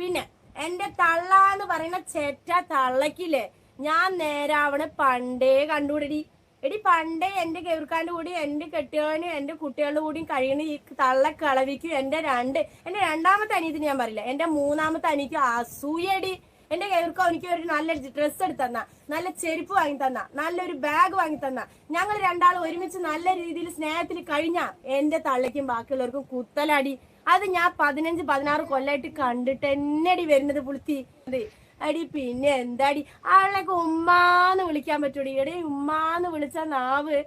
പിന്നെ എന്റെ തള്ള എന്ന് പറയുന്ന ചേറ്റ തള്ളക്കില്ലേ ഞാൻ നേരാവണ പണ്ടേ കണ്ടുപിടി എടി പണ്ടേ എന്റെ കേൾക്കാന്റെ കൂടി എന്റെ കെട്ടിയവനും എന്റെ കുട്ടികളുടെ കൂടിയും കഴിയുന്ന ഈ തള്ളക്കളവിക്കും എന്റെ രണ്ട് എന്റെ രണ്ടാമത്തെ അനിയത്തിന് ഞാൻ പറയില്ല. എന്റെ മൂന്നാമത്തെ അനിക്ക് അസൂയടി. എന്റെ കേൾക്കോ എനിക്ക് ഒരു നല്ല ഡ്രസ്സ് എടുത്ത് തന്ന നല്ല ചെരുപ്പ് വാങ്ങി തന്ന നല്ലൊരു ബാഗ് വാങ്ങി തന്ന ഞങ്ങൾ രണ്ടാളും ഒരുമിച്ച് നല്ല രീതിയിൽ സ്നേഹത്തിൽ കഴിഞ്ഞ എന്റെ തള്ളയ്ക്കും ബാക്കിയുള്ളവർക്കും കുത്തലടി. അത് ഞാൻ പതിനഞ്ച് പതിനാറ് കൊല്ലായിട്ട് കണ്ടിട്ട് എന്നടി വരുന്നത് പുളിത്തി? അടി പിന്നെ എന്താടി? ആളൊക്കെ ഉമ്മാന്ന് വിളിക്കാൻ പറ്റൂടി. എടി ഉമ്മാന്ന് വിളിച്ച നാവ്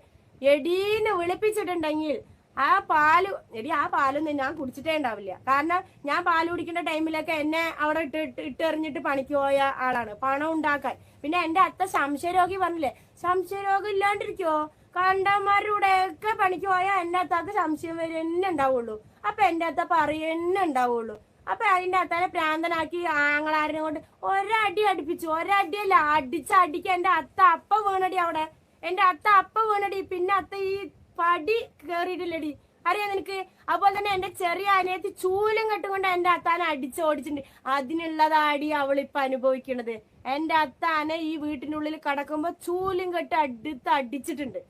എടീന്ന് വിളിപ്പിച്ചിട്ടുണ്ടെങ്കിൽ ആ പാൽ എടി ആ പാലൊന്നും ഞാൻ കുടിച്ചിട്ടേ ഉണ്ടാവില്ല. കാരണം ഞാൻ പാൽ കുടിക്കേണ്ട ടൈമിലൊക്കെ എന്നെ അവിടെ ഇട്ട് ഇട്ട് ഇട്ടെറിഞ്ഞിട്ട് പണിക്ക് പോയ ആളാണ്. പണം ഉണ്ടാക്കാൻ. പിന്നെ എന്റെ അത്ത സംശയരോഗി പറഞ്ഞില്ലേ? സംശയരോഗം ഇല്ലാണ്ടിരിക്കോ കണ്ടന്മാരുടെ ഒക്കെ പണിക്ക് പോയാൽ എന്റെ അത്താക്ക് സംശയം വരെ തന്നെ ഉണ്ടാവുള്ളൂ. അപ്പൊ എന്റെ അത്ത പറയുന്നെ ഉണ്ടാവുള്ളൂ. അപ്പൊ അതിന്റെ അത്താനെ പ്രാന്തനാക്കി ആങ്ങളാരനെ കൊണ്ട് ഒരടി അടിപ്പിച്ചു. ഒരടിയല്ല അടിച്ച അടിക്ക്. എന്റെ അത്ത അപ്പ വീണടി അവിടെ. എന്റെ അത്ത അപ്പ വീണടി. പിന്നെ അത്ത ഈ പടി കേറിയിട്ടില്ലടി. അറിയാം നിനക്ക്? അതുപോലെ തന്നെ എന്റെ ചെറിയ അനിയത്തി ചൂലും കെട്ടുകൊണ്ട് എന്റെ അത്താനെ അടിച്ച് ഓടിച്ചിട്ടുണ്ട്. അതിനുള്ളതാടി അവൾ ഇപ്പൊ അനുഭവിക്കണത്. എന്റെ അത്താനെ ഈ വീട്ടിനുള്ളിൽ കടക്കുമ്പോ ചൂലും കെട്ട് അടുത്ത് അടിച്ചിട്ടുണ്ട്.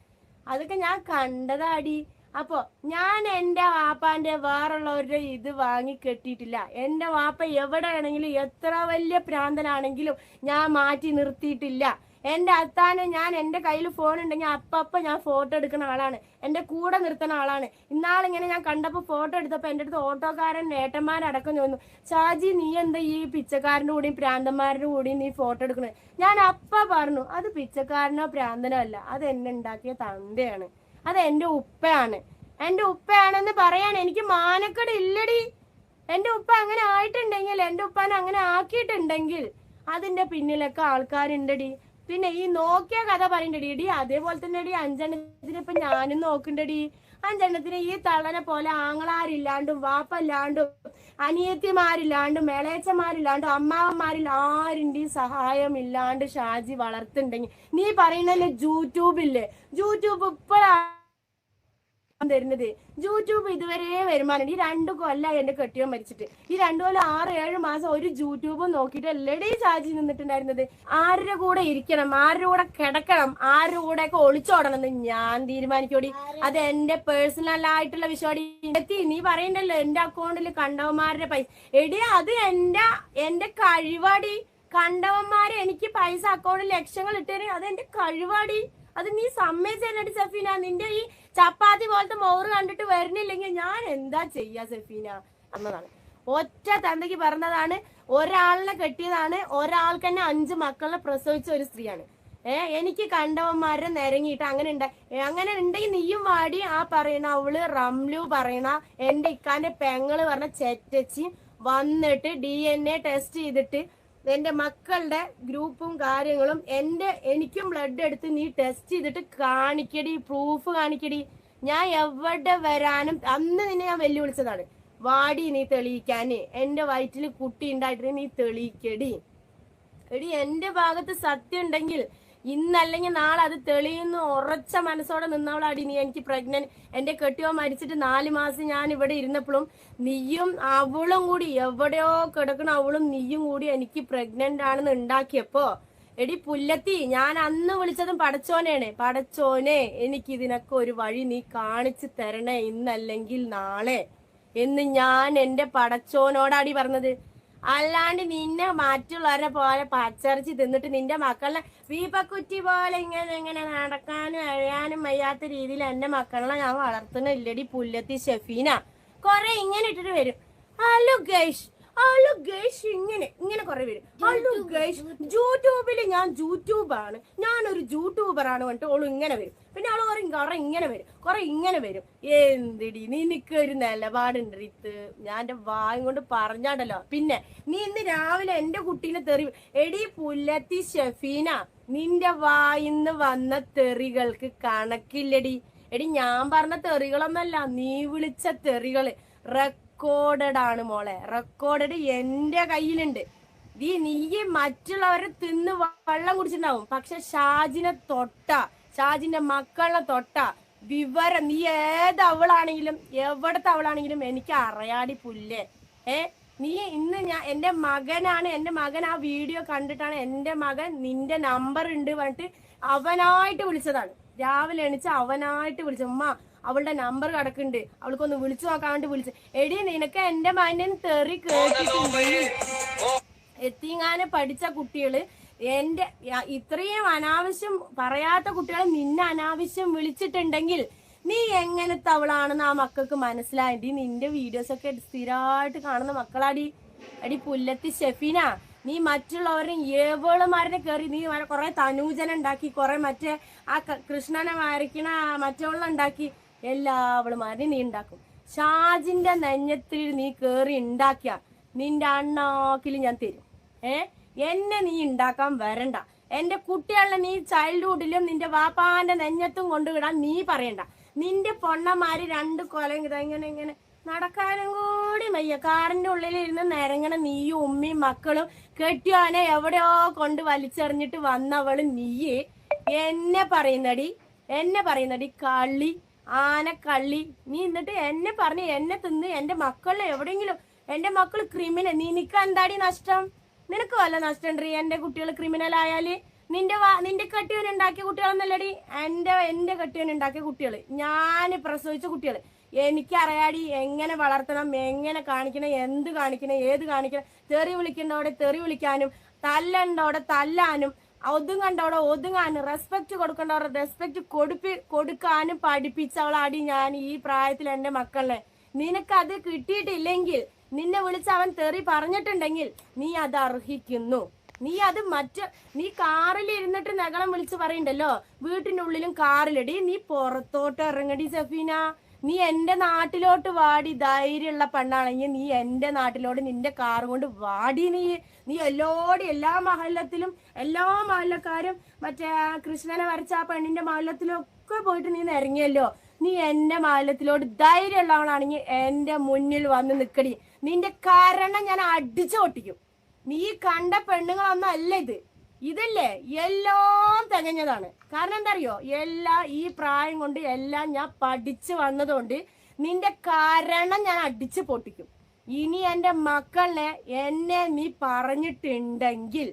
അതൊക്കെ ഞാൻ കണ്ടതാടി. അപ്പൊ ഞാൻ എന്റെ വാപ്പാന്റെ വേറുള്ളവരുടെ ഇത് വാങ്ങി കെട്ടിയിട്ടില്ല. എന്റെ വാപ്പ എവിടെ ആണെങ്കിലും എത്ര വലിയ പ്രാന്തനാണെങ്കിലും ഞാൻ മാറ്റി നിർത്തിയിട്ടില്ല. എന്റെ അത്താനെ ഞാൻ എന്റെ കയ്യിൽ ഫോൺ ഉണ്ടെങ്കിൽ അപ്പപ്പ ഞാൻ ഫോട്ടോ എടുക്കുന്ന ആളാണ്. എന്റെ കൂടെ നിർത്തുന്ന ആളാണ്. ഇന്നാളിങ്ങനെ ഞാൻ കണ്ടപ്പോ ഫോട്ടോ എടുത്തപ്പോ എന്റെ അടുത്ത് ഓട്ടോക്കാരൻ ഏട്ടന്മാരടക്കം ചോദിച്ചു ഷാജി നീ എന്താ ഈ പിച്ചക്കാരന്റെ കൂടെയും പ്രാന്തന്മാരുടെ കൂടെയും നീ ഫോട്ടോ എടുക്കുന്നത് ഞാൻ അപ്പ പറഞ്ഞു അത് പിച്ചക്കാരനോ പ്രാന്തനോ അല്ല. അത് എന്നെ ഉണ്ടാക്കിയ തന്തയാണ്. അത് എന്റെ ഉപ്പയാണ്. എന്റെ ഉപ്പയാണെന്ന് പറയാൻ എനിക്ക് മാനക്കട ഇല്ലടി. എന്റെ ഉപ്പ അങ്ങനെ ആയിട്ടുണ്ടെങ്കിൽ എന്റെ ഉപ്പാനെ അങ്ങനെ ആക്കിയിട്ടുണ്ടെങ്കിൽ അതിന്റെ പിന്നിലൊക്കെ ആൾക്കാരുണ്ടടി. പിന്നെ ഈ നോക്കിയ കഥ പറയണ്ടടി. എടി അതേപോലെ തന്നെ എടി അഞ്ചെണ്ണത്തിന് ഇപ്പൊ ഞാനും നോക്കണ്ടടി. അഞ്ചെണ്ണത്തിന് ഈ തള്ളനെ പോലെ ആങ്ങളാരില്ലാണ്ടും വാപ്പല്ലാണ്ടും അനിയത്തിമാരില്ലാണ്ടും മേളേച്ചമാരില്ലാണ്ടും അമ്മാവന്മാരിൽ ആരിന്റെയും സഹായം ഇല്ലാണ്ട് ഷാജി വളർത്തുണ്ടെങ്കിൽ നീ പറയുന്നല്ലേ യൂട്യൂബില്ലേ യൂട്യൂബ് ഇപ്പോഴാണ് തരുന്നത്. യൂട്യൂബ് ഇതുവരെ വരുമാനം ഈ രണ്ടു കൊല്ലായി എന്റെ കെട്ടിയോ മരിച്ചിട്ട്. ഈ രണ്ടു കൊല്ലം ആറ് ഏഴ് മാസം ഒരു യൂട്യൂബ് നോക്കിയിട്ട് എല്ലടേ ചാജി നിന്നിട്ടുണ്ടായിരുന്നത്? ആരുടെ കൂടെ ഇരിക്കണം ആരുടെ കൂടെ കിടക്കണം ആരുടെ കൂടെ ഒക്കെ ഒളിച്ചോടണം എന്ന് ഞാൻ തീരുമാനിക്കോടി അത് എന്റെ പേഴ്സണൽ ആയിട്ടുള്ള വിഷയോടി എത്തി നീ പറയണ്ടല്ലോ എന്റെ അക്കൗണ്ടിൽ കണ്ടവന്മാരുടെ പൈസ. എടി അത് എന്റെ എന്റെ കഴിവാടി. കണ്ടവന്മാരെ എനിക്ക് പൈസ അക്കൗണ്ടിൽ ലക്ഷങ്ങൾ ഇട്ടേ അത് എന്റെ കഴിവാടി. അത് നീ സമ്മതിച്ചല്ലടി സഫീന. നിന്റെ ഈ ചപ്പാത്തി പോലത്തെ മോറ് കണ്ടിട്ട് വരുന്നില്ലെങ്കിൽ ഞാൻ എന്താ ചെയ്യാ സഫീന എന്നതാണ്. ഒറ്റ തന്തയ്ക്ക് പറഞ്ഞതാണ് ഒരാളിനെ കെട്ടിയതാണ് ഒരാൾക്ക് തന്നെ അഞ്ച് മക്കളെ പ്രസവിച്ച ഒരു സ്ത്രീയാണ്. ഏർ എനിക്ക് കണ്ടവന്മാരെ നിരങ്ങിയിട്ട് അങ്ങനെ ഉണ്ട്. അങ്ങനെ ഉണ്ടെങ്കിൽ നീയും വാടി ആ പറയണ അവൾ റംലു പറയണ എന്റെ ഇക്കാന്റെ പെങ്ങൾ പറഞ്ഞ ചെറ്റച്ചി വന്നിട്ട് ഡി ടെസ്റ്റ് ചെയ്തിട്ട് എന്റെ മക്കളുടെ ഗ്രൂപ്പും കാര്യങ്ങളും എന്റെ എനിക്കും ബ്ലഡ് എടുത്ത് നീ ടെസ്റ്റ് ചെയ്തിട്ട് കാണിക്കടി പ്രൂഫ് കാണിക്കടി. ഞാൻ എവിടെ വരാനും അന്ന് നിന്നെ ഞാൻ വെല്ലുവിളിച്ചതാണ്. വാടി നീ തെളിയിക്കാന്. എന്റെ വയറ്റിൽ കുട്ടി ഉണ്ടായിട്ട് നീ തെളിയിക്കടി. എടി എന്റെ ഭാഗത്ത് സത്യം ഉണ്ടെങ്കിൽ ഇന്നല്ലെങ്കിൽ നാളെ അത് തെളിയുന്നു. ഉറച്ച മനസ്സോടെ നിന്നവളാടി നീ എനിക്ക് പ്രഗ്നന്റ് എന്റെ കെട്ടിയോ മരിച്ചിട്ട് നാല് മാസം ഞാൻ ഇവിടെ ഇരുന്നപ്പോഴും നീയും അവളും കൂടി എവിടെയോ കിടക്കണ അവളും നീയും കൂടി എനിക്ക് പ്രഗ്നന്റ് ആണെന്ന് ഉണ്ടാക്കിയപ്പോ എടി പുല്ലത്തി ഞാൻ അന്ന് വിളിച്ചതും പടച്ചോനെയാണ്. പടച്ചോനെ എനിക്ക് ഇതിനൊക്കെ ഒരു വഴി നീ കാണിച്ചു തരണേ ഇന്നല്ലെങ്കിൽ നാളെ. എന്ന് ഞാൻ എന്റെ പടച്ചോനോടാടി പറഞ്ഞത്. അല്ലാണ്ട് നിന്നെ മറ്റുള്ളവരെ പോലെ പച്ചറിച്ച് തിന്നിട്ട് നിന്റെ മക്കളെ വീപ്പക്കുറ്റി പോലെ ഇങ്ങനെ ഇങ്ങനെ നടക്കാനും എഴയാനും വയ്യാത്ത രീതിയിൽ എന്റെ മക്കളെ ഞാൻ വളർത്തുന്നില്ലടി പുല്ലത്തി ഷെഫീന. കൊറേ ഇങ്ങനെ ഇട്ടിട്ട് വരും. ഹലോ ഗേഷ് ഹലോ ഗേഷ് ഇങ്ങനെ ഇങ്ങനെ കുറെ വരും ഹലോ ഗേഷ് യൂട്യൂബിൽ ഞാൻ യൂട്യൂബാണ് ഞാനൊരു യൂട്യൂബർ ആണ് പറഞ്ഞിട്ട് ഓൾ ഇങ്ങനെ വരും. പിന്നെ ആൾ പറയും കുറെ ഇങ്ങനെ വരും കുറെ ഇങ്ങനെ വരും. എന്തിടി? നിനക്കൊരു നിലപാടുണ്ട് റിത്ത്. ഞാൻ എന്റെ വായും കൊണ്ട് പറഞ്ഞാണ്ടല്ലോ. പിന്നെ നീ ഇന്ന് രാവിലെ എന്റെ കുട്ടീനെ തെറി എടി പുല്ലത്തി ഷെഫീന നിന്റെ വായിന്ന് വന്ന തെറികൾക്ക് കണക്കില്ലടി. എടി ഞാൻ പറഞ്ഞ തെറികളൊന്നല്ല നീ വിളിച്ച തെറികൾ. റെക്കോർഡഡ് ആണ് മോളെ. റെക്കോർഡഡ് എന്റെ കയ്യിലുണ്ട്. ഈ നീ മറ്റുള്ളവരെ തിന്ന് വെള്ളം കുടിച്ചിട്ടുണ്ടാവും. പക്ഷെ ഷാജിനെ തൊട്ട ഷാജിന്റെ മക്കളെ തൊട്ട വിവരം നീ ഏത് അവളാണെങ്കിലും എവിടത്തെ അവളാണെങ്കിലും എനിക്ക് അറിയാടി പുല്ലേ. ഏ? നീ ഇന്ന് ഞാൻ എന്റെ മകനാണ് എന്റെ മകൻ ആ വീഡിയോ കണ്ടിട്ടാണ് എന്റെ മകൻ നിന്റെ നമ്പർ ഉണ്ട് പറഞ്ഞിട്ട് അവനായിട്ട് വിളിച്ചതാണ്. രാവിലെ എണിച്ച് അവനായിട്ട് വിളിച്ചു ഉമ്മ അവളുടെ നമ്പർ കിടക്കുന്നുണ്ട്. അവൾക്കൊന്ന് വിളിച്ചു നോക്കാണ്ട് വിളിച്ച്. എടി നിനക്ക് എന്റെ മകനെ തെറി കേട്ടിട്ടുണ്ടെങ്കിൽ എത്തിങ്ങാനെ പഠിച്ച കുട്ടികൾ എന്റെ ഇത്രയും അനാവശ്യം പറയാത്ത കുട്ടികളെ നിന്നെ അനാവശ്യം വിളിച്ചിട്ടുണ്ടെങ്കിൽ നീ എങ്ങനത്തെ അവളാണെന്ന് ആ മക്കൾക്ക് മനസ്സിലായി. നിന്റെ വീഡിയോസ് ഒക്കെ സ്ഥിരമായിട്ട് കാണുന്ന മക്കളാടി. അടി പുല്ലത്തി ഷെഫീന നീ മറ്റുള്ളവരെ ഏവളുമാരനെ കയറി നീ കുറെ തനൂജന ഉണ്ടാക്കി കുറെ മറ്റേ ആ കൃഷ്ണനെ വരയ്ക്കണ മറ്റുള്ള ഉണ്ടാക്കി അരി നീ ഉണ്ടാക്കും. ഷാജിന്റെ നെഞ്ഞത്തിൽ നീ കേറി ഉണ്ടാക്കിയ നിന്റെ അണ്ണാക്കിൽ ഞാൻ തരും. ഏ? എന്നെ നീ ഉണ്ടാക്കാൻ വരണ്ട. എന്റെ കുട്ടികളെ നീ ചൈൽഡ്ഹുഡിലും നിന്റെ വാപ്പാന്റെ നെഞ്ഞത്തും കൊണ്ടുവിടാൻ നീ പറയണ്ട. നിന്റെ പൊണ്ണമാര് രണ്ട് കൊലം ഇങ്ങനെ ഇങ്ങനെ നടക്കാനും കൂടി മയ്യ കാറിന്റെ ഉള്ളിൽ ഇരുന്ന് നിരങ്ങണ നീയും ഉമ്മയും മക്കളും കെട്ടിയോനെ എവിടെയോ കൊണ്ട് വലിച്ചെറിഞ്ഞിട്ട് വന്നവൾ നീയെ. എന്നെ പറയുന്നടി എന്നെ പറയുന്നടി കള്ളി. ആനക്കള്ളി. നീ എന്നിട്ട് എന്നെ പറഞ്ഞു എന്നെ തിന്ന് എന്റെ മക്കളെ എവിടെയെങ്കിലും എന്റെ മക്കൾ ക്രിമിനൽ നിനക്ക് എന്താടി നഷ്ടം? നിനക്ക് വല്ല നഷ്ടം ഉണ്ട് എന്റെ കുട്ടികൾ ക്രിമിനൽ ആയാൽ നിന്റെ നിന്റെ കെട്ടിയവൻ ഉണ്ടാക്കിയ കുട്ടികളെന്നല്ലടി? എന്റെ എന്റെ കെട്ടിയവൻ ഉണ്ടാക്കിയ കുട്ടികൾ ഞാൻ പ്രസവിച്ച കുട്ടികൾ എനിക്കറിയാടി എങ്ങനെ വളർത്തണം എങ്ങനെ കാണിക്കണം എന്ത് കാണിക്കണം ഏത് കാണിക്കണം. തെറി വിളിക്കേണ്ടവിടെ തെറി വിളിക്കാനും തല്ലണ്ടവിടെ തല്ലാനും ഒതുങ്ങണ്ടവിടെ ഒതുങ്ങാനും റെസ്പെക്ട് കൊടുക്കേണ്ടവിടെ റെസ്പെക്ട് കൊടുപ്പി കൊടുക്കാനും പഠിപ്പിച്ചവളാടി ഞാൻ ഈ പ്രായത്തിൽ എന്റെ മക്കളെ. നിനക്ക് അത് കിട്ടിയിട്ടില്ലെങ്കിൽ നിന്നെ വിളിച്ച് അവൻ തെറി പറഞ്ഞിട്ടുണ്ടെങ്കിൽ നീ അത് അർഹിക്കുന്നു. നീ അത് മറ്റ് നീ കാറിൽ ഇരുന്നിട്ട് നഗളം വിളിച്ച് പറയണ്ടല്ലോ? വീട്ടിനുള്ളിലും കാറിലടി നീ പുറത്തോട്ട് ഇറങ്ങടി സഫീന. നീ എന്റെ നാട്ടിലോട്ട് വാടി ധൈര്യമുള്ള പെണ്ണാണെങ്കിൽ നീ എന്റെ നാട്ടിലോട്ട് നിന്റെ കാർ കൊണ്ട് വാടി. നീ നീ എല്ലോടും എല്ലാ മഹല്ലത്തിലും എല്ലാ മഹല്ലക്കാരും മറ്റേ കൃഷ്ണനെ വരച്ച ആ പെണ്ണിന്റെ മഹല്ലത്തിലൊക്കെ പോയിട്ട് നീ ഇറങ്ങിയല്ലോ നീ എന്റെ മഹല്ലത്തിലോട്ട് ധൈര്യമുള്ളവളാണെങ്കിൽ എന്റെ മുന്നിൽ വന്ന് നിക്കടി. നിന്റെ കാരണം ഞാൻ അടിച്ചു പൊട്ടിക്കും നീ കണ്ട പെണ്ണുങ്ങളൊന്നും അല്ല ഇത്. ഇതല്ലേ? എല്ലാം തികഞ്ഞതാണ്. കാരണം എന്താ അറിയോ എല്ലാ ഈ പ്രായം കൊണ്ട് എല്ലാം ഞാൻ പഠിച്ചു വന്നതുകൊണ്ട് നിന്റെ കാരണം ഞാൻ അടിച്ചു പൊട്ടിക്കും. ഇനി എന്റെ മക്കളെ എന്നെ നീ പറഞ്ഞിട്ടുണ്ടെങ്കിൽ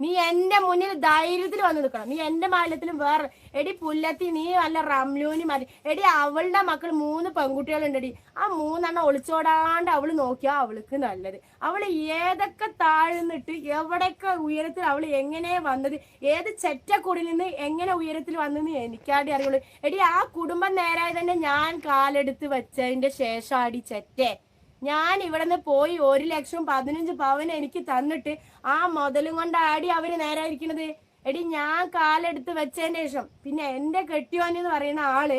നീ എന്റെ മുന്നിൽ ധൈര്യത്തിൽ വന്നു നിൽക്കണം നീ എന്റെ മാലത്തിലും വേറെ എടി പുല്ലത്തി നീ വല്ല റംലൂനി മതി എടി അവളുടെ മക്കൾ മൂന്ന് പെൺകുട്ടികളുണ്ടെടി. ആ മൂന്നെണ്ണം ഒളിച്ചോടാണ്ട് അവൾ നോക്കിയാ അവൾക്ക് നല്ലത്. അവൾ ഏതൊക്കെ താഴ്ന്നിട്ട് എവിടെയൊക്കെ ഉയരത്തിൽ അവൾ എങ്ങനെ വന്നത് ഏത് ചെറ്റക്കൂടിൽ നിന്ന് എങ്ങനെ ഉയരത്തിൽ വന്നെന്ന് എനിക്കാടി അറിയുള്ളൂ. എടി ആ കുടുംബം നേരായി തന്നെ ഞാൻ കാലെടുത്ത് വെച്ചതിന്റെ ശേഷം അടി ചെറ്റേ. ഞാൻ ഇവിടെ നിന്ന് പോയി ഒരു ലക്ഷം പതിനഞ്ച് പവൻ എനിക്ക് തന്നിട്ട് ആ മുതലും കൊണ്ട് ആടി അവർ നേരായിരിക്കണത്? എടി ഞാൻ കാലെടുത്ത് വെച്ചതിന് ശേഷം. പിന്നെ എന്റെ കെട്ടിയോൻ എന്ന് പറയുന്ന ആൾ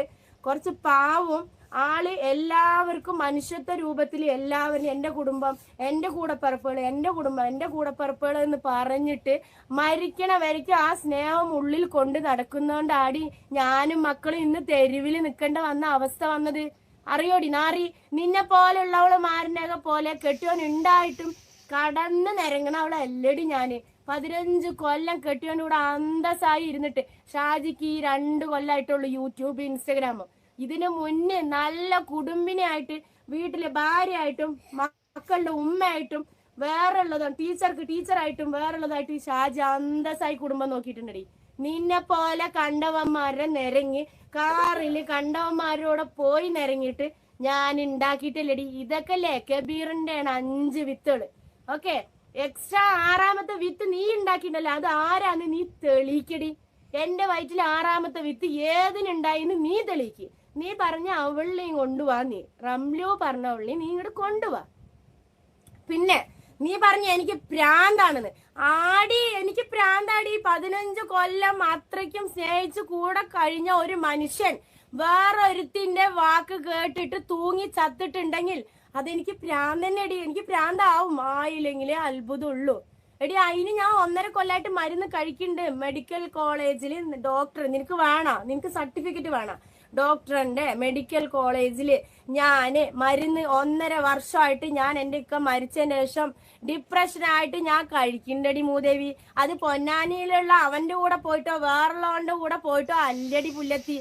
കുറച്ച് പാവും. ആൾ എല്ലാവർക്കും മനുഷ്യത്വ രൂപത്തിൽ എല്ലാവരും എന്റെ കുടുംബം എന്റെ കൂടപ്പിറപ്പുകൾ എന്റെ കുടുംബം എന്റെ കൂടപ്പിറപ്പുകൾ എന്ന് പറഞ്ഞിട്ട് മരിക്കണ വരയ്ക്കും ആ സ്നേഹം ഉള്ളിൽ കൊണ്ട് നടക്കുന്നോണ്ട് ആടി ഞാനും മക്കളും ഇന്ന് തെരുവിൽ നിൽക്കേണ്ട വന്ന അവസ്ഥ വന്നത്. അറിയോടി നാറി നിന്നെ പോലെയുള്ളവൾ മാരനക പോലെ കെട്ടിയോൻ ഉണ്ടായിട്ടും കടന്ന് നിരങ്ങണ അവളെ അല്ലടി ഞാൻ. പതിനഞ്ച് കൊല്ലം കെട്ടിയോണ്ട് കൂടെ അന്തസ്സായി ഇരുന്നിട്ട് ഷാജിക്ക് ഈ രണ്ട് കൊല്ലായിട്ടുള്ളു യൂട്യൂബ് ഇൻസ്റ്റഗ്രാമും. ഇതിനു മുന്നേ നല്ല കുടുംബിനെയായിട്ട് വീട്ടിലെ ഭാര്യയായിട്ടും മക്കളുടെ ഉമ്മയായിട്ടും വേറെ ഉള്ളതാണ് ടീച്ചർക്ക് ടീച്ചറായിട്ടും വേറുള്ളതായിട്ട് ഈ ഷാജി അന്തസ്സായി കുടുംബം നോക്കിയിട്ടുണ്ടടി. നിന്നെ പോലെ കണ്ടവന്മാരെ നിരങ്ങി കാറിൽ കണ്ടവന്മാരോടെ പോയി നിരങ്ങിയിട്ട് ഞാൻ ഉണ്ടാക്കിയിട്ടില്ലടി ഇതൊക്കെ അല്ലേ? കബീറിന്റെ ആണ് അഞ്ച് വിത്തുകൾ ഓക്കെ? എക്സ്ട്രാ ആറാമത്തെ വിത്ത് നീ ഉണ്ടാക്കിയിട്ടല്ലോ അത് ആരാന്ന് നീ തെളിയിക്കടി. എന്റെ വയറ്റിൽ ആറാമത്തെ വിത്ത് ഏതിനുണ്ടായിന്ന് നീ തെളിയിക്ക്. നീ പറഞ്ഞ അവളിനെയും കൊണ്ടുപോവാ നീ. റംലു പറഞ്ഞ അവളിനെയും നീ ഇങ്ങോട്ട് കൊണ്ടുപോവാ പിന്നെ നീ പറഞ്ഞ എനിക്ക് പ്രാന്താണെന്ന്. ആടി എനിക്ക് പ്രാന്താടി. പതിനഞ്ച് കൊല്ലം അത്രയ്ക്കും സ്നേഹിച്ച് കൂടെ കഴിഞ്ഞ ഒരു മനുഷ്യൻ വേറൊരുത്തിന്റെ വാക്ക് കേട്ടിട്ട് തൂങ്ങി ചത്തിട്ടുണ്ടെങ്കിൽ അതെനിക്ക് പ്രാന്തന്നെ അടി എനിക്ക് പ്രാന്താവും. ആയില്ലെങ്കിലേ അത്ഭുതമുള്ളൂ. എടി അതിന് ഞാൻ ഒന്നര കൊല്ലായിട്ട് മരുന്ന് കഴിക്കുന്നുണ്ട്. മെഡിക്കൽ കോളേജിൽ ഡോക്ടർ. നിനക്ക് വേണോ? നിനക്ക് സർട്ടിഫിക്കറ്റ് വേണോ? ഡോക്ടറിന്റെ മെഡിക്കൽ കോളേജിൽ ഞാൻ മരുന്ന് ഒന്നര വർഷമായിട്ട് ഞാൻ എന്റെ ഇക്ക മരിച്ചതിന് ശേഷം ഡിപ്രഷനായിട്ട് ഞാൻ കഴിക്കണ്ടടി മൂദേവി. അത് പൊന്നാനിയിലുള്ള അവന്റെ കൂടെ പോയിട്ടോ വേറുള്ളവന്റെ കൂടെ പോയിട്ടോ അല്ലടി പുല്ലത്തി.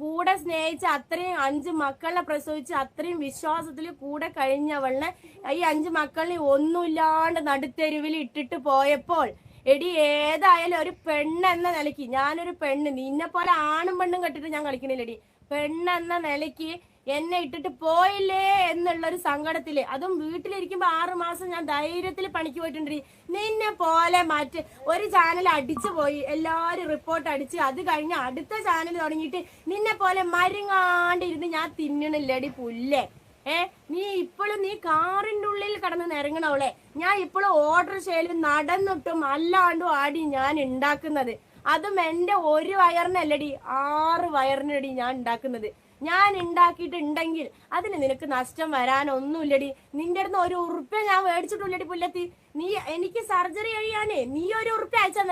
കൂടെ സ്നേഹിച്ച് അത്രയും അഞ്ച് മക്കളെ പ്രസവിച്ച് അത്രയും വിശ്വാസത്തിൽ കൂടെ കഴിഞ്ഞവളിനെ ഈ അഞ്ച് മക്കളിനെ ഒന്നുമില്ലാണ്ട് നടുത്തെരുവിൽ ഇട്ടിട്ട് പോയപ്പോൾ എടി ഏതായാലും ഒരു പെണ്ണെന്ന നിലയ്ക്ക് ഞാനൊരു പെണ്ണ്. നിന്നെ പോലെ ആണും പെണ്ണും കെട്ടിട്ട് ഞാൻ കളിക്കണില്ലടി. പെണ്ണെന്ന നിലയ്ക്ക് എന്നെ ഇട്ടിട്ട് പോയില്ലേ എന്നുള്ളൊരു സങ്കടത്തിൽ. അതും വീട്ടിലിരിക്കുമ്പോ ആറു മാസം ഞാൻ ധൈര്യത്തിൽ പണിക്ക് പോയിട്ടുണ്ട്. നിന്നെ പോലെ മറ്റ് ഒരു ചാനൽ അടിച്ചു പോയി എല്ലാരും റിപ്പോർട്ട് അടിച്ച് അത് കഴിഞ്ഞ് അടുത്ത ചാനൽ തുടങ്ങിയിട്ട് നിന്നെ പോലെ മരുങ്ങാണ്ടിരുന്ന് ഞാൻ തിന്നണില്ലടി പുല്ലേ. ഏ നീ ഇപ്പോഴും നീ കാറിന്റെ ഉള്ളിൽ കടന്ന് നിരങ്ങണവളെ ഞാൻ ഇപ്പോഴും ഓർഡർ ചെയ്യലും നടന്നിട്ടും അല്ലാണ്ടും ആടി ഞാൻ ഉണ്ടാക്കുന്നത് അതും എന്റെ ഒരു വയറിനല്ലടി ആറ് വയറിനടി ഞാൻ ഉണ്ടാക്കുന്നത് ഞാൻ ഉണ്ടാക്കിയിട്ടുണ്ടെങ്കിൽ അതിന് നിനക്ക് നഷ്ടം വരാനൊന്നുമില്ലടി. നിന്റെ അടുത്ത് ഒരു ഉറുപ്പ്യ ഞാൻ മേടിച്ചിട്ടില്ലടി പുല്ലത്തി. നീ എനിക്ക് സർജറി കഴിയാനേ നീ ഒരു ഉറുപ്പ്യ അയച്ചു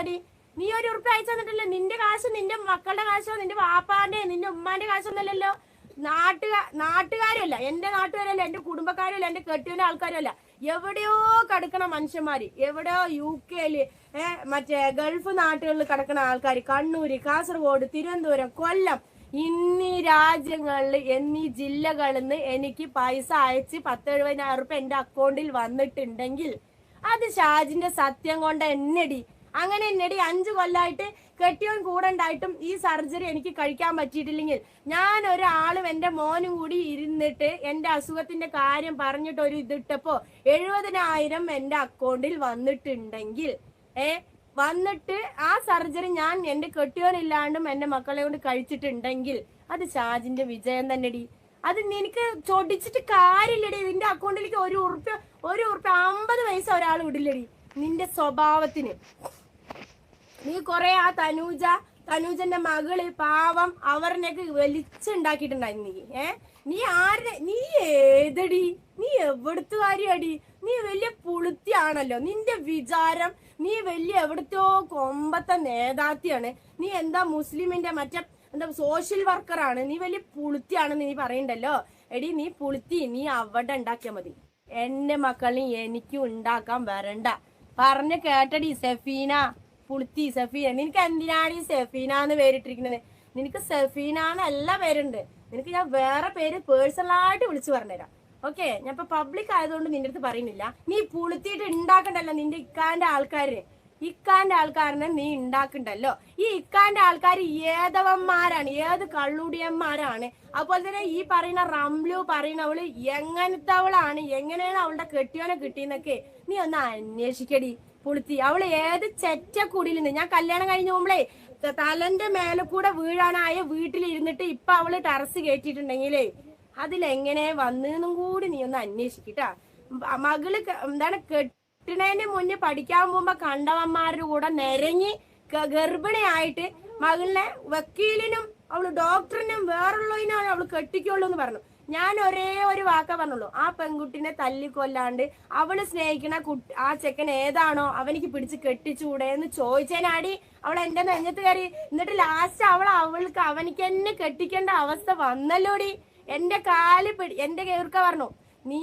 നീ ഒരു ഉറുപ്പ്യ അയച്ചു തന്നിട്ടില്ല നിന്റെ കാശ് നിന്റെ മക്കളുടെ കാശോ നിന്റെ വാപ്പാന്റെ നിന്റെ ഉമ്മാന്റെ കാശൊന്നല്ലല്ലോ നാട്ടുകാർ നാട്ടുകാരല്ല എന്റെ നാട്ടുകാരല്ല എന്റെ കുടുംബക്കാരല്ല എന്റെ കെട്ടിയുടെ ആൾക്കാരല്ല. എവിടെയോ കിടക്കണ മനുഷ്യന്മാര് എവിടെയോ യു കെയിൽ മറ്റേ ഗൾഫ് നാട്ടുകളിൽ കിടക്കുന്ന ആൾക്കാർ കണ്ണൂര് കാസർഗോഡ് തിരുവനന്തപുരം കൊല്ലം ഇന്നീ രാജ്യങ്ങളിൽ എന്നീ ജില്ലകളിൽ നിന്ന് എനിക്ക് പൈസ അയച്ച് പത്തെഴുപതിനായിരം റുപ്യ എന്റെ അക്കൗണ്ടിൽ വന്നിട്ടുണ്ടെങ്കിൽ അത് ഷാജിന്റെ സത്യം കൊണ്ട് എന്നടി അങ്ങനെ എന്നടി അഞ്ചു കൊല്ലായിട്ട് കെട്ടിയോൻ കൂടെ ഉണ്ടായിട്ടും ഈ സർജറി എനിക്ക് കഴിക്കാൻ പറ്റിയിട്ടില്ലെങ്കിൽ ഞാൻ ഒരാളും എന്റെ മോനും കൂടി ഇരുന്നിട്ട് എന്റെ അസുഖത്തിന്റെ കാര്യം പറഞ്ഞിട്ട് ഒരു ഇതിട്ടപ്പോ എഴുപതിനായിരം എന്റെ അക്കൗണ്ടിൽ വന്നിട്ടുണ്ടെങ്കിൽ ഏ വന്നിട്ട് ആ സർജറി ഞാൻ എന്റെ കെട്ടിയോനില്ലാണ്ടും എന്റെ മക്കളെ കൊണ്ട് കഴിച്ചിട്ടുണ്ടെങ്കിൽ അത് ഷാജിന്റെ വിജയം തന്നെടി. അത് നിനക്ക് ചൊടിച്ചിട്ട് കാര്യമില്ലടി. നിന്റെ അക്കൗണ്ടിലേക്ക് ഒരു ഉറുപ്പ്യ ഒരു ഉറുപ്പ്യ അമ്പത് പൈസ ഒരാൾ വിടില്ലടി. നിന്റെ സ്വഭാവത്തിന്. നീ കൊറേ ആ തനൂജ തനൂജന്റെ മകൾ പാവം അവരിനൊക്കെ വലിച്ചുണ്ടാക്കിയിട്ടുണ്ടായിരുന്നു നീ. ഏ? നീ ആരുടെ നീ ഏതടി? നീ എവിടുത്തുകാരിയടി? നീ വലിയ പുളുത്തിയാണല്ലോ. നിന്റെ വിചാരം നീ വലിയ എവിടുത്തോ കൊമ്പത്തെ നേതാത്തിയാണ്. നീ എന്താ മുസ്ലിമിന്റെ മറ്റേ എന്താ സോഷ്യൽ വർക്കറാണ് നീ വലിയ പുളുത്തിയാണെന്ന് നീ പറയണ്ടല്ലോ. എടി നീ പുളുത്തി നീ അവിടെ ഉണ്ടാക്കിയാ മതി. എന്റെ മക്കളിന് എനിക്കും ഉണ്ടാക്കാൻ വരണ്ട. പറഞ്ഞു കേട്ടടി സെഫീന. പുളുത്തി സഫീന. നിനക്ക് എന്തിനാണ് ഈ സഫീന എന്ന് പേരിട്ടിരിക്കുന്നത്? നിനക്ക് സെഫീന എന്നല്ല പേരുണ്ട്. നിനക്ക് ഞാൻ വേറെ പേര് പേഴ്സണലായിട്ട് വിളിച്ചു പറഞ്ഞുതരാം. ഓക്കെ ഞാൻ ഇപ്പൊ പബ്ലിക് ആയതുകൊണ്ട് നിന്റെ അടുത്ത് പറയുന്നില്ല. നീ പുളുത്തിയിട്ട് ഉണ്ടാക്കണ്ടല്ലോ നിന്റെ ഇക്കാന്റെ ആൾക്കാര്. ഇക്കാന്റെ ആൾക്കാരനെ നീ ഉണ്ടാക്കണ്ടല്ലോ ഈ ഇക്കാന്റെ ആൾക്കാർ ഏതവന്മാരാണ്? ഏത് കള്ളുടിയന്മാരാണ്? അതുപോലെ തന്നെ ഈ പറയുന്ന റംലു പറയുന്നവൾ എങ്ങനത്തെ അവളാണ് എങ്ങനെയാണ് അവളുടെ കെട്ടിയോനെ കിട്ടിയെന്നൊക്കെ നീ ഒന്ന് അന്വേഷിക്കടി. പുളുത്തി. അവൾ ഏത് ചെറ്റക്കുടിയിൽ നിന്ന് ഞാൻ കല്യാണം കഴിഞ്ഞ പോകുമ്പളേ തലന്റെ മേലെ കൂടെ വീഴാനായ വീട്ടിലിരുന്നിട്ട് ഇപ്പൊ അവൾ ടെറസ് കയറ്റിയിട്ടുണ്ടെങ്കിലേ അതിലെങ്ങനെ വന്നെന്നും കൂടി നീ ഒന്ന് അന്വേഷിക്കട്ടാ. മകൾ എന്താണ് കെട്ടണേന് മുന്നേ പഠിക്കാൻ പോകുമ്പോ കണ്ടവന്മാരുടെ കൂടെ നിരങ്ങി ഗർഭിണിയായിട്ട് മകളിനെ വക്കീലിനും അവൾ ഡോക്ടറിനും വേറുള്ളതിനാണ് അവൾ കെട്ടിക്കുള്ളൂ എന്ന് പറഞ്ഞു. ഞാൻ ഒരേ ഒരു വാക്ക പറഞ്ഞുള്ളൂ. ആ പെൺകുട്ടിനെ തല്ലിക്കൊല്ലാണ്ട് അവൾ സ്നേഹിക്കണ കുട്ടി ആ ചെക്കൻ ഏതാണോ അവനിക്ക് പിടിച്ച് കെട്ടിച്ചൂടെ എന്ന് ചോദിച്ചതിനാടി അവൾ എന്റെ നെഞ്ഞത്ത് കയറി. എന്നിട്ട് ലാസ്റ്റ് അവൾ അവൾക്ക് അവനിക്ക് എന്നെ കെട്ടിക്കേണ്ട അവസ്ഥ വന്നല്ലോടി എന്റെ കാൽ പിടി എന്റെ കേർക്ക പറഞ്ഞു. നീ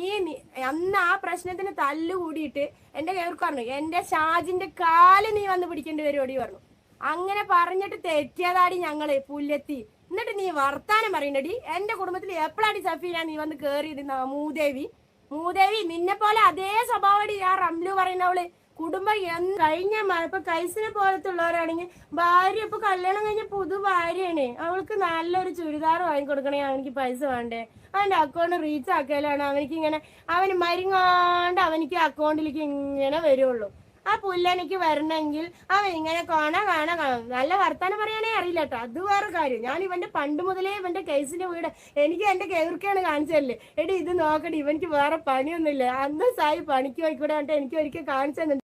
അന്ന് ആ പ്രശ്നത്തിന് തല്ലു കൂടിയിട്ട് എന്റെ കേർക്ക് പറഞ്ഞു. എന്റെ ഷാജിന്റെ കാൽ നീ വന്ന് പിടിക്കേണ്ടി വരുമോടി പറഞ്ഞു. അങ്ങനെ പറഞ്ഞിട്ട് തെറ്റിയതാടി ഞങ്ങൾ പുല്ലെത്തി. എന്നിട്ട് നീ വർത്താനം പറയണ്ടടി. എന്റെ കുടുംബത്തിൽ എപ്പോഴാണ് സഫീന നീ വന്ന് കേറിയത്? മൂദേവി. മൂദേവി നിന്നെ പോലെ അതേ സ്വഭാവടി ആ റംലു പറയുന്നവൾ കുടുംബം എന്ന് കഴിഞ്ഞ ഇപ്പൊ കൈസിനെ പോലത്തെ ഉള്ളവരാണെങ്കിൽ ഭാര്യ ഇപ്പൊ കല്യാണം കഴിഞ്ഞ പുതു ഭാര്യയാണ്. അവൾക്ക് നല്ലൊരു ചുരിദാർ വാങ്ങിക്കൊടുക്കണേ അവനിക്ക് പൈസ വേണ്ടേ? അവന്റെ അക്കൗണ്ട് റീച്ച് ആക്കലാണ് അവനിക്ക് ഇങ്ങനെ അവന് മരുങ്ങാണ്ട് അവനിക്ക് അക്കൗണ്ടിലേക്ക് ഇങ്ങനെ വരുള്ളൂ. ആ പുല്ലെനിക്ക് വരണമെങ്കിൽ അവൻ ഇങ്ങനെ കാണാ കാണാ കാണാം. നല്ല വർത്താനം പറയാനേ അറിയില്ല കേട്ടോ. അത് വേറെ കാര്യം. ഞാൻ ഇവന്റെ പണ്ട് മുതലേ ഇവന്റെ കേസിന്റെ വീട് എനിക്ക് എന്റെ കേൾക്കാണ് കാണിച്ചല്ലേ എടി ഇത് നോക്കടി ഇവനിക്ക് വേറെ പണിയൊന്നുമില്ല. അന്തസ്സായി പണിക്ക് പോയിക്കൂടെ എനിക്ക് ഒരിക്കൽ കാണിച്ചു